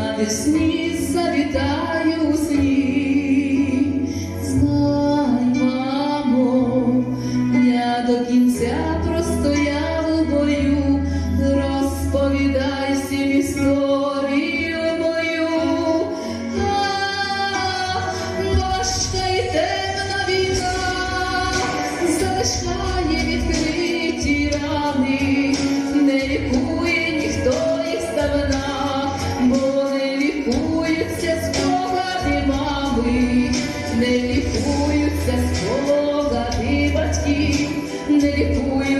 на весні завітаю у сні, знай, мамо, я до кінця простояв у бою, розповідай всім історію. Did it for.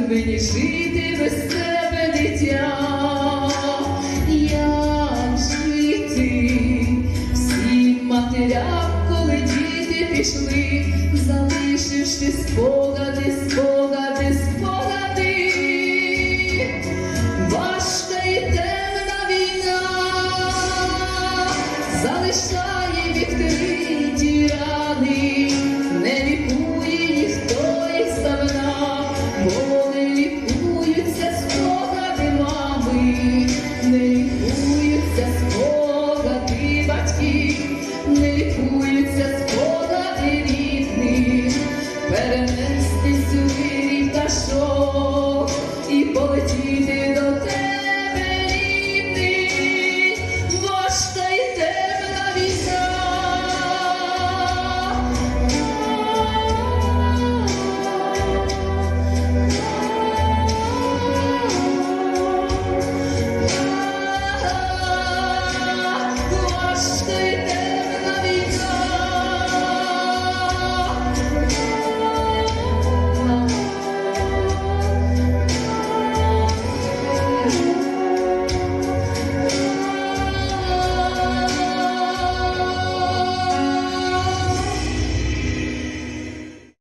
мені жити без тебе, дитя, як жити всім матерям, коли діти пішли, залишивши спогади, спогади, спогади, важка і темна війна залишає відкрити.